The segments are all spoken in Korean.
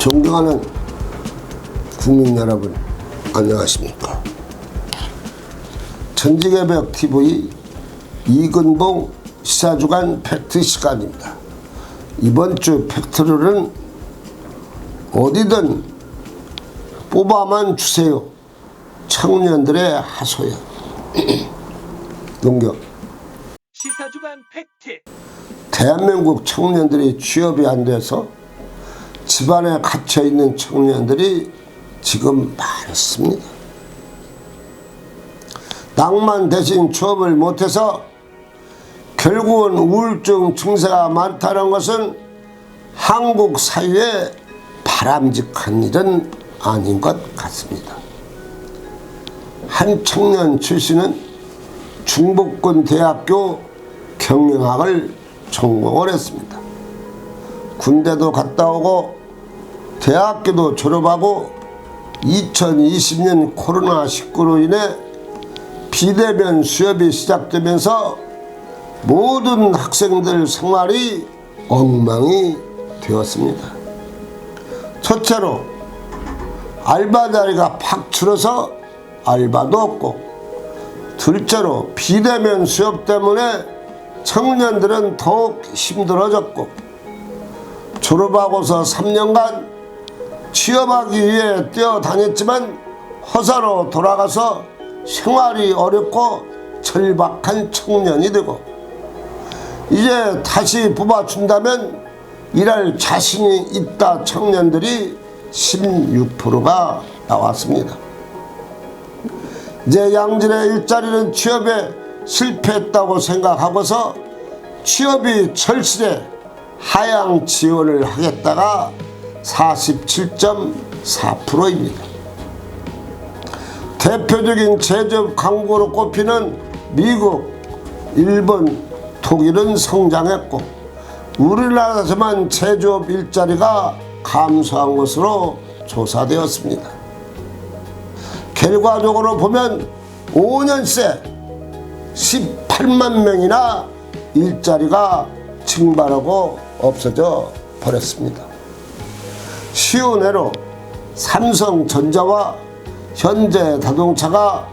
존경하는 국민 여러분 안녕하십니까? 전직의 벽 TV 이근봉 시사주간 팩트 시간입니다. 이번 주 팩트를 어디든 뽑아만 주세요. 청년들의 하소연. 농경. 시사주간 팩트. 대한민국 청년들이 취업이 안 돼서 집안에 갇혀 있는 청년들이 지금 많습니다. 낭만 대신 취업을 못해서 결국은 우울증 증세가 많다는 것은 한국 사회에 바람직한 일은 아닌 것 같습니다. 한 청년 출신은 중복군 대학교 경영학을 전공을 했습니다. 군대도 갔다 오고 대학교도 졸업하고 2020년 코로나19로 인해 비대면 수업이 시작되면서 모든 학생들 생활이 엉망이 되었습니다. 첫째로 알바 자리가 팍 줄어서 알바도 없고 둘째로 비대면 수업 때문에 청년들은 더욱 힘들어졌고 졸업하고서 3년간 취업하기 위해 뛰어다녔지만 허사로 돌아가서 생활이 어렵고 절박한 청년이 되고 이제 다시 뽑아준다면 일할 자신이 있다 청년들이 16%가 나왔습니다. 이제 양질의 일자리는 취업에 실패했다고 생각하고서 취업이 절실해 하향 지원을 하겠다가 47.4%입니다. 대표적인 제조업 강국으로 꼽히는 미국, 일본, 독일은 성장했고 우리나라에서만 제조업 일자리가 감소한 것으로 조사되었습니다. 결과적으로 보면 5년 새 18만 명이나 일자리가 증발하고 없어져 버렸습니다. 쉬운 해로 삼성전자와 현대 자동차가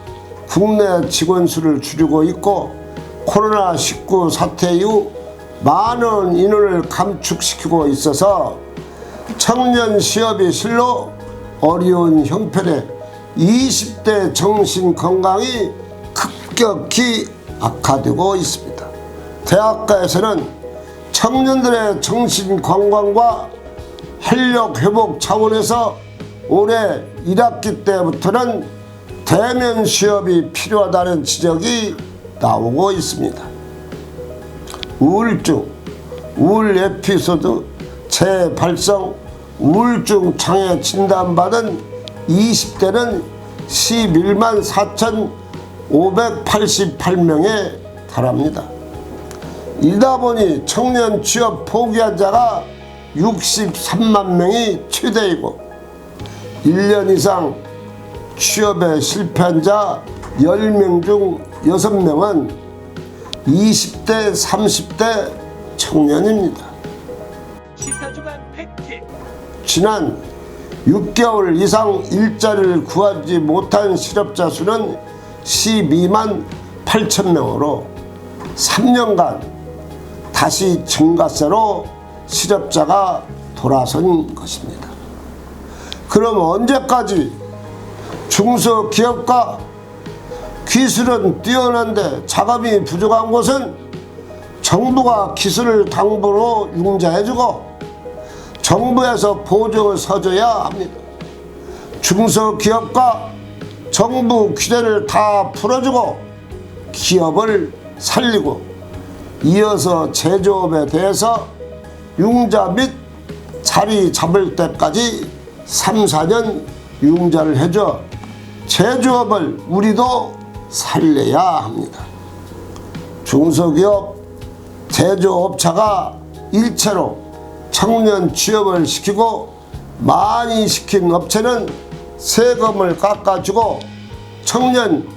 국내 직원 수를 줄이고 있고 코로나19 사태 이후 많은 인원을 감축시키고 있어서 청년 취업이 실로 어려운 형편에 20대 정신 건강이 급격히 악화되고 있습니다. 대학가에서는 청년들의 정신 건강과 활력 회복 차원에서 올해 1학기 때부터는 대면 수업이 필요하다는 지적이 나오고 있습니다. 우울증, 우울 에피소드, 재발성, 우울증 장애 진단받은 20대는 11만 4,588명에 달합니다. 이다 보니 청년 취업 포기한 자가 63만 명이 최대이고 1년 이상 취업에 실패한 자 10명 중 6명은 20대, 30대 청년입니다. 지난 6개월 이상 일자리를 구하지 못한 실업자 수는 12만 8천 명으로 3년간 다시 증가세로 실업자가 돌아선 것입니다. 그럼 언제까지 중소기업과 기술은 뛰어난데 자금이 부족한 곳은 정부가 기술을 당부로 융자해주고 정부에서 보조를 서줘야 합니다. 중소기업과 정부 규제를 다 풀어주고 기업을 살리고 이어서 제조업에 대해서 융자 및 자리 잡을 때까지 3, 4년 융자를 해줘 제조업을 우리도 살려야 합니다. 중소기업 제조업자가 일체로 청년 취업을 시키고 많이 시킨 업체는 세금을 깎아주고 청년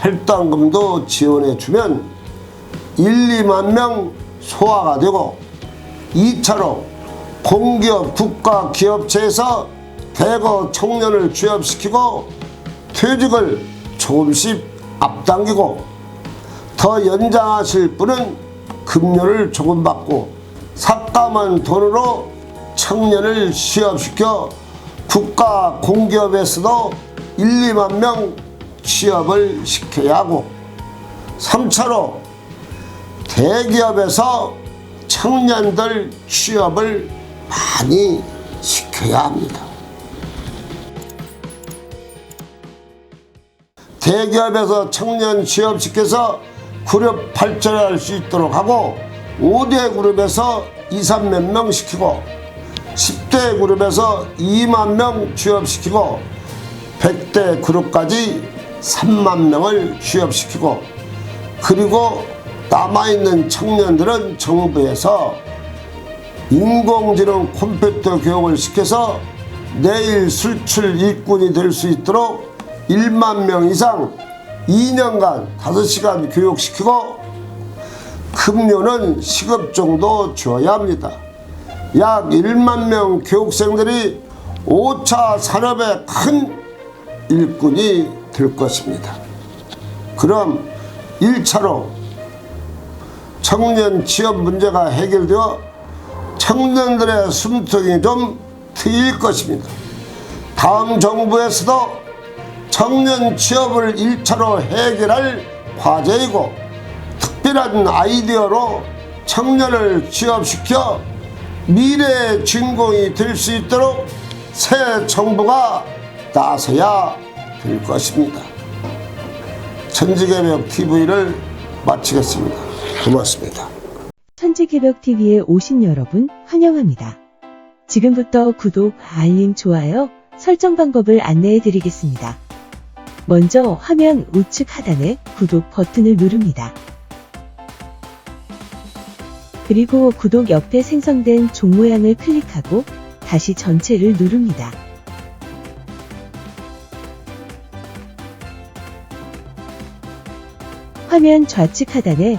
혈당금도 지원해주면 1, 2만 명 소화가 되고 2차로 공기업 국가 기업체에서 대거 청년을 취업시키고 퇴직을 조금씩 앞당기고 더 연장하실 분은 급료를 조금 받고 삭감한 돈으로 청년을 취업시켜 국가 공기업에서도 1, 2만 명 취업을 시켜야 하고 3차로 대기업에서 청년들 취업을 많이 시켜야 합니다. 대기업에서 청년 취업시켜서 그룹 발전할 수 있도록 하고 5대 그룹에서 2, 3몇 명 시키고 10대 그룹에서 2만 명 취업시키고 100대 그룹까지 3만 명을 취업시키고 그리고 남아있는 청년들은 정부에서 인공지능 컴퓨터 교육을 시켜서 내일 술출 일꾼이 될 수 있도록 1만 명 이상 2년간 5시간 교육시키고 급료는 시급 정도 줘야 합니다. 약 1만 명 교육생들이 5차 산업의 큰 일꾼이 될 것입니다. 그럼 1차로 청년 취업 문제가 해결되어 청년들의 숨통이 좀 트일 것입니다. 다음 정부에서도 청년 취업을 1차로 해결할 과제이고 특별한 아이디어로 청년을 취업시켜 미래의 주인공이 될 수 있도록 새 정부가 나서야 될 것입니다. 천지개벽 TV를 마치겠습니다. 고맙습니다. 천지개벽TV에 오신 여러분 환영합니다. 지금부터 구독, 알림, 좋아요, 설정 방법을 안내해 드리겠습니다. 먼저 화면 우측 하단에 구독 버튼을 누릅니다. 그리고 구독 옆에 생성된 종 모양을 클릭하고 다시 전체를 누릅니다. 화면 좌측 하단에